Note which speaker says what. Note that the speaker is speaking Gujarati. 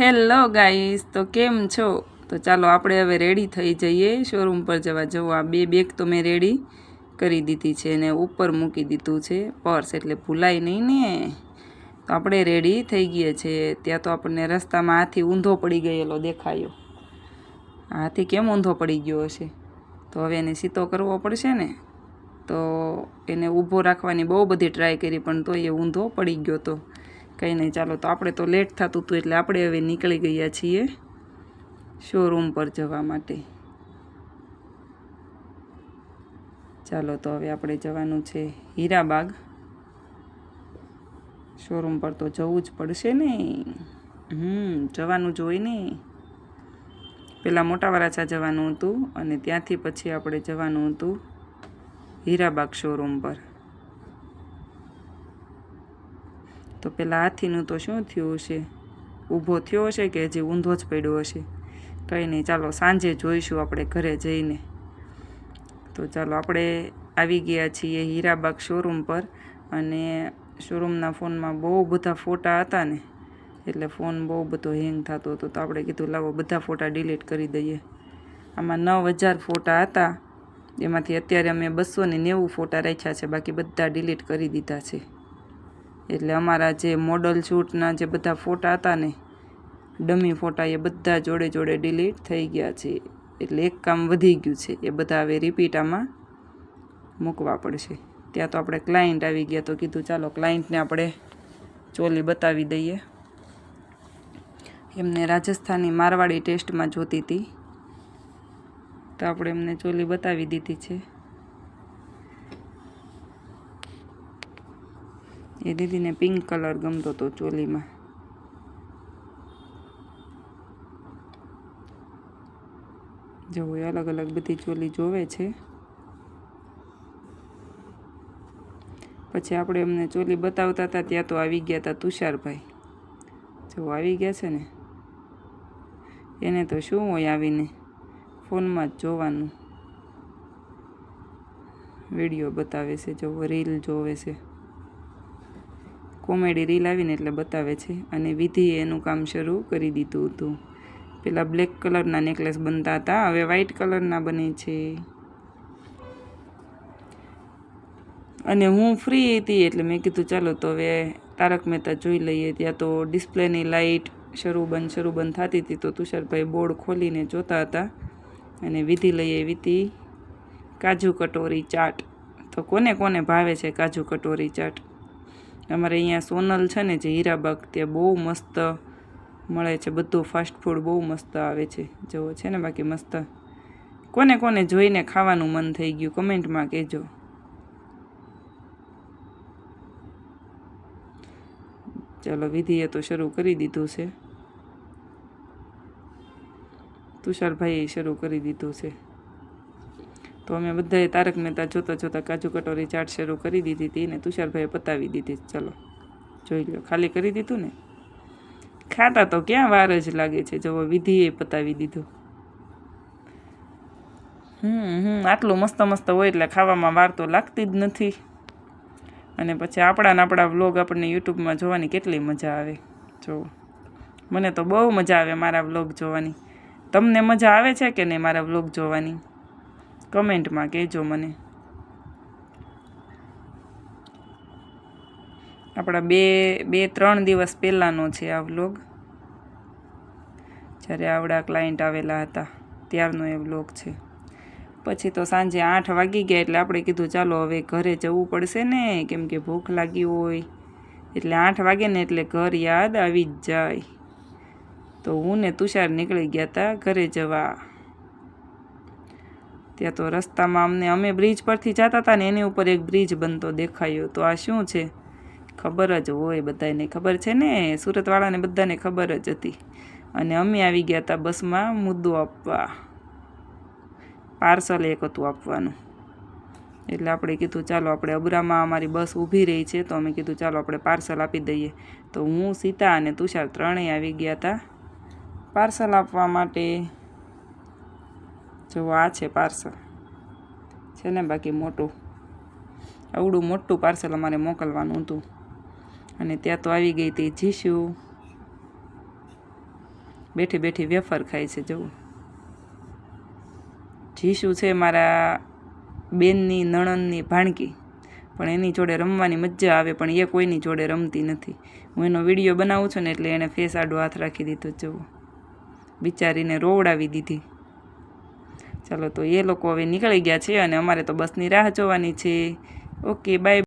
Speaker 1: હેલો ગાઈસ, તો કેમ છો? તો ચાલો આપણે હવે રેડી થઈ જઈએ. શોરૂમ પર જવા જવું. આ બે બેગ તો મેં રેડી કરી દીધી છે ને ઉપર મૂકી દીધું છે. પર્સ એટલે ભૂલાય નહીં ને. તો આપણે રેડી થઈ ગયા છે. ત્યાં તો આપણને રસ્તામાં હાથી ઊંધો પડી ગયેલો દેખાયો. હાથી કેમ ઊંધો પડી ગયો હશે? તો હવે એને સીતો કરવો પડશે ને. તો એને ઊભો રાખવાની બહુ બધી ટ્રાય કરી, પણ તો એ ઊંધો પડી ગયો તો. કંઈ નહીં ચાલો તો આપણે તો લેટ થતું હતું એટલે આપણે હવે નીકળી ગયા છીએ શોરૂમ પર જવા માટે. ચાલો તો હવે આપણે જવાનું છે હીરાબાગ. શોરૂમ પર તો જવું જ પડશે ને. હમ, જવાનું જ હોય ને. પહેલાં મોટા વરાછા જવાનું હતું અને ત્યાંથી પછી આપણે જવાનું હતું હીરાબાગ શોરૂમ પર. તો પેલા હાથીનું તો શું થયું હશે? ઊભો થયો હશે કે હજી ઊંધો જ પડ્યો હશે? કંઈ નહીં, ચાલો સાંજે જોઈશું આપણે ઘરે જઈને. તો ચાલો આપણે આવી ગયા છીએ હીરાબાગ શોરૂમ પર અને શોરૂમના ફોનમાં બહુ બધા ફોટા હતા ને. એટલે ફોન બહુ બધો હેંગ થતો હતો તો આપણે કીધું લાવો બધા ફોટા ડિલીટ કરી દઈએ. આમાં નવ હજાર ફોટા હતા. એમાંથી અત્યારે અમે બસો ને નેવું ફોટા રાખ્યા છે, બાકી બધા ડિલીટ કરી દીધા છે. એટલે અમારા જે મોડલ શૂટના જે બધા ફોટા હતા ને, ડમી ફોટા, એ બધા જોડે જોડે ડિલીટ થઈ ગયા છે. એટલે એક કામ વધી ગયું છે, એ બધા હવે રિપીટ આમાં મૂકવા પડશે. ત્યાં તો આપણે ક્લાયન્ટ આવી ગયા તો કીધું, ચાલો ક્લાયન્ટને આપણે ચોલી બતાવી દઈએ. એમને રાજસ્થાની મારવાડી ટેસ્ટમાં જોતી હતી. તો આપણે એમને ચોલી બતાવી દીધી છે. એ દીદીને પિંક કલર ગમતો હતો ચોલીમાં. જો, એ અલગ અલગ બધી ચોલી જોવે છે. પછી આપણે એમને ચોલી બતાવતા હતા, ત્યાં તો આવી ગયા હતા તુષારભાઈ. જો, આવી ગયા છે ને. એને તો શું હોય આવીને ફોનમાં જ જોવાનું. વીડિયો બતાવે છે, જો, રીલ જોવે છે. કોમેડી રીલ આવીને એટલે બતાવે છે અને વિધિએ એનું કામ શરૂ કરી દીધું હતું. પેલા બ્લેક કલરના નેકલેસ બનતા હતા, હવે વ્હાઈટ કલરના બને છે. અને હું ફ્રી હતી એટલે મેં કીધું, ચાલો તો હવે તારક મહેતા જોઈ લઈએ. ત્યાં તો ડિસ્પ્લેની લાઇટ શરૂ બંધ શરૂ બંધ થતી હતી તો તુષારભાઈ બોર્ડ ખોલીને જોતા હતા. અને વિધિ લઈએ વિધિ, કાજુ કટોરી ચાટ. તો કોને કોને ભાવે છે કાજુ કટોરી ચાટ? અમારે અહીંયા સોનલ છે ને, જે હીરાબાગ ત્યાં બહુ મસ્ત મળે છે. બધું ફાસ્ટ ફૂડ બહુ મસ્ત આવે છે. જેવો છે ને, બાકી મસ્ત. કોને કોને જોઈને ખાવાનું મન થઈ ગયું, કમેન્ટમાં કહેજો. ચાલો, વિધિએ તો શરૂ કરી દીધું છે. તુષારભાઈએ શરૂ કરી દીધું છે. તો અમે બધાએ તારક મહેતા જોતા જોતાં કાજુ કટોરી ચાટ શરૂ કરી દીધી હતી ને તુષારભાઈએ પતાવી દીધી ચલો, જોઈ લો ખાલી કરી દીધું ને? ખાતા તો ક્યાં વાર જ લાગે છે. જો વિધિએ પતાવી દીધું. હમ હમ, આટલું મસ્ત મસ્ત હોય એટલે ખાવામાં વાર તો લાગતી જ નથી. અને પછી આપણા આપણા વ્લોગ આપણને યુટ્યુબમાં જોવાની કેટલી મજા આવે. જો મને તો બહુ મજા આવે મારા વ્લોગ જોવાની. તમને મજા આવે છે કે નહીં મારા વ્લોગ જોવાની? કમેન્ટમાં કહેજો મને. આપણા બે બે, ત્રણ દિવસ પહેલાંનો છે આ વ્લોગ. જ્યારે આવડા ક્લાયન્ટ આવેલા હતા, ત્યારનો એ વ્લોગ છે. પછી તો સાંજે આઠ વાગી ગયા એટલે આપણે કીધું ચાલો હવે ઘરે જવું પડશે ને, કેમ કે ભૂખ લાગી હોય. એટલે આઠ વાગે ને એટલે ઘર યાદ આવી જ જાય. તો હું ને તુષાર નીકળી ગયા હતા ઘરે જવા. ત્યાં તો રસ્તામાં અમને, અમે બ્રિજ પરથી જતા હતા ને એની ઉપર એક બ્રિજ બનતો દેખાયો. તો આ શું છે? ખબર જ હોય બધાને ખબર છે ને? સુરતવાળાને બધાને ખબર જ હતી. અને અમે આવી ગયા હતા બસમાં મુદ્દો આપવા. પાર્સલ એક હતું આપવાનું. એટલે આપણે કીધું, ચાલો આપણે અબરામાં અમારી બસ ઊભી રહી છે, તો અમે કીધું, ચાલો આપણે પાર્સલ આપી દઈએ. તો હું, સીતા અને તુષાર ત્રણેય આવી ગયા હતા. પાર્સલ આપવા માટે જો આ છે પાર્સલ. છે ને બાકી મોટું. આવડું મોટું પાર્સલ અમારે મોકલવાનું હતું. અને ત્યાં તો આવી ગઈ તે જીશુ. બેઠી બેઠી વેફર ખાય છે જવું જીશુ છે મારા બેનની નણંદની ભાણકી. પણ એની જોડે રમવાની મજા આવે, પણ એ કોઈની જોડે રમતી નથી. હું એનો વીડિયો બનાવું છું ને એટલે એણે ફેસ આડો હાથ રાખી દીધો જવું બિચારીને રોવડાવી દીધી. ચાલો તો એ લોકો હવે નીકળી ગયા છે અને અમારે તો બસની રાહ જોવાની છે. Okay bye